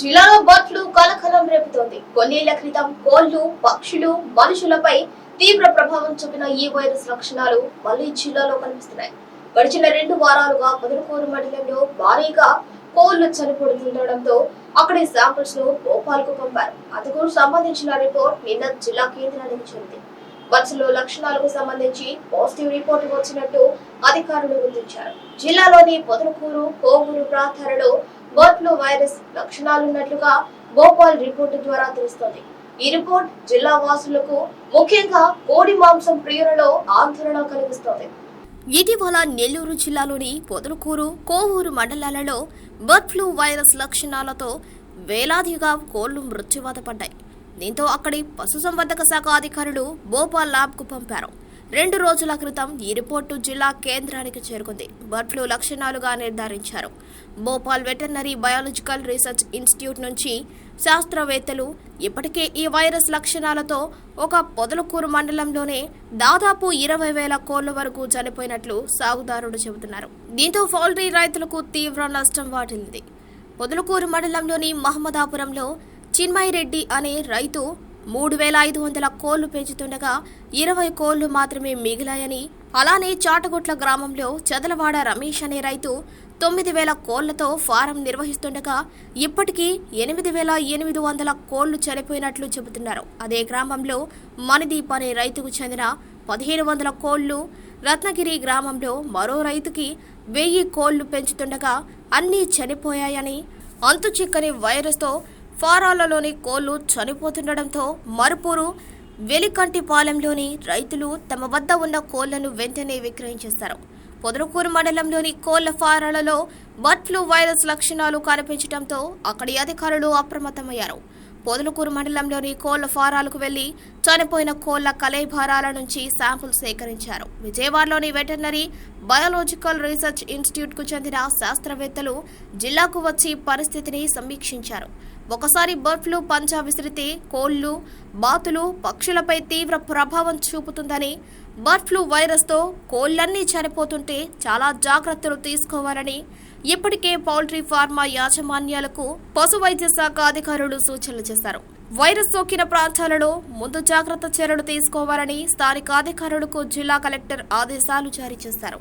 జిల్లాలో bird flu కలకలం రేపుతోంది. కొన్నేళ్ళ క్రితం కోళ్ళు పక్షులు మనుషులపై తీవ్ర ప్రభావం చూపిన ఈ వైరస్ లక్షణాలు మళ్ళీ జిల్లాలో కనిపిస్తున్నాయి. గడిచిన రెండు వారాలుగా పొదలకూరు మండలంలో భారీగా కోళ్ళు చనిపోతుండటంతో అక్కడి శాంపిల్స్ను భోపాల్కు పంపారు. అందుకు సంబంధించిన రిపోర్ట్ నిన్న జిల్లా కేంద్రానికి చెందింది. బస్సులో లక్షణాలకు సంబంధించి పాజిటివ్ రిపోర్ట్ వచ్చినట్టు అధికారులు గుర్తించారు. జిల్లాలోని పొదరకూరు కోవూరు ప్రాంతాలలో బర్డ్ ఫ్లూ వైరస్ లక్షణాలున్నట్లుగా భోపాల్ రిపోర్టు ద్వారా తెలుస్తోంది. ఈ రిపోర్ట్ జిల్లా వాసులకు ముఖ్యంగా కోడి మాంసం ప్రియులలో ఆందోళన కలిగిస్తోంది. ఇటీవల నెల్లూరు జిల్లాలోని పొదలకూరు కోవూరు మండలాలలో బర్డ్ ఫ్లూ వైరస్ లక్షణాలతో వేలాదిగా కోళ్ళు మృత్యువాత పడ్డాయి. దీంతో అక్కడి పశుసంవర్ధక శాఖ అధికారులు భోపాల్ ల్యాబ్కు పంపారు. రెండు రోజుల క్రితం ఈ రిపోర్టు జిల్లా కేంద్రానికి చేరుకుంది. బర్డ్ ఫ్లూ లక్షణాలుగా నిర్ధారించారు. Bhopal veterinary biological research institute నుంచి శాస్త్రవేత్తలు ఇప్పటికే ఈ వైరస్ లక్షణాలతో ఒక పొదలకూరు మండలంలోనే దాదాపు ఇరవై వేల కోళ్ళ వరకు చనిపోయినట్లు సాగుదారుడు చెబుతున్నారు. దీంతో పౌల్ట్రీ రైతులకు తీవ్ర నష్టం వాటిల్లింది. పొదలకూరు మండలంలోని మహమ్మదాపురంలో చిన్మయి రెడ్డి అనే రైతు మూడు వేల ఐదు వందల కోళ్ళు పెంచుతుండగా ఇరవై కోళ్ళు మాత్రమే మిగిలాయని అలానే చాటగుట్ల గ్రామంలో చదలవాడ రమేష్ అనే రైతు తొమ్మిది వేల కోళ్ళతో ఫారం నిర్వహిస్తుండగా ఇప్పటికీ ఎనిమిది వేల ఎనిమిది వందల కోళ్ళు చనిపోయినట్లు చెబుతున్నారు. అదే గ్రామంలో మణిదీప్ అనే రైతుకు చెందిన పదిహేను వందల కోళ్ళు రత్నగిరి గ్రామంలో మరో రైతుకి వెయ్యి కోళ్ళు పెంచుతుండగా అన్నీ చనిపోయాయని అంతు చిక్కని వైరస్తో ఫారాలలోని కోళ్ళు చనిపోతుండటంతో మరుపూరు వెలికంటిపాలెంలోని రైతులు తమ వద్ద ఉన్న కోళ్ళను వెంటనే విక్రయించేశారు పొదరకూరు మండలంలోని కోళ్ళ ఫారాలలో బర్డ్ ఫ్లూ వైరస్ లక్షణాలు కనిపించడంతో అక్కడి అధికారులు అప్రమత్తమయ్యారు. పొదలకూరు మండలంలోని కోళ్ళ ఫారాలకు వెళ్ళి చనిపోయిన కోళ్ళ కలైభారాల నుంచి శాంపుల్ సేకరించారు. విజయవాడలోని వెటర్నరీ బయాలజికల్ రీసెర్చ్ ఇన్స్టిట్యూట్కు చెందిన శాస్త్రవేత్తలు జిల్లాకు వచ్చి పరిస్థితిని సమీక్షించారు. ఒకసారి బర్డ్ ఫ్లూ పంజా విసిరితే కోళ్ళు బాతులు పక్షులపై తీవ్ర ప్రభావం చూపుతుందని బర్డ్ ఫ్లూ వైరస్తో కోళ్ళన్నీ చనిపోతుంటే చాలా జాగ్రత్తలు తీసుకోవాలని ఇప్పటికే పౌల్ట్రీ ఫార్మా యాజమాన్యాలకు పశు వైద్య శాఖ అధికారులు సూచనలు చేశారు. వైరస్ సోకిన ప్రాంతాలలో ముందు జాగ్రత్త చర్యలు తీసుకోవాలని స్థానిక అధికారులకు జిల్లా కలెక్టర్ ఆదేశాలు జారీ చేశారు.